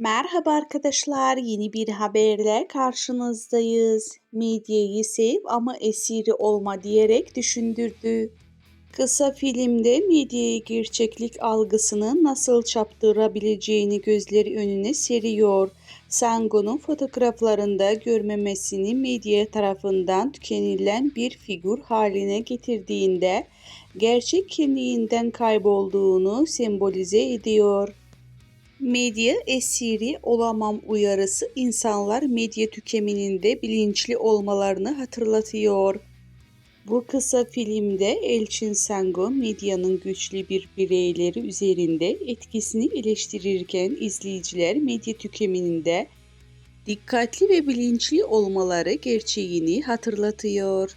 Merhaba arkadaşlar, yeni bir haberle karşınızdayız. Medyayı sev ama esiri olma diyerek düşündürdü. Kısa filmde medyaya gerçeklik algısını nasıl çaptırabileceğini gözleri önüne seriyor. Sango'nun fotoğraflarında görmemesini medya tarafından tükenilen bir figür haline getirdiğinde gerçek kimliğinden kaybolduğunu sembolize ediyor. Medya esiri olamam uyarısı insanlar medya tüketiminde bilinçli olmalarını hatırlatıyor. Bu kısa filmde Elçin Sango medyanın güçlü bir bireyleri üzerinde etkisini eleştirirken izleyiciler medya tüketiminde dikkatli ve bilinçli olmaları gerçeğini hatırlatıyor.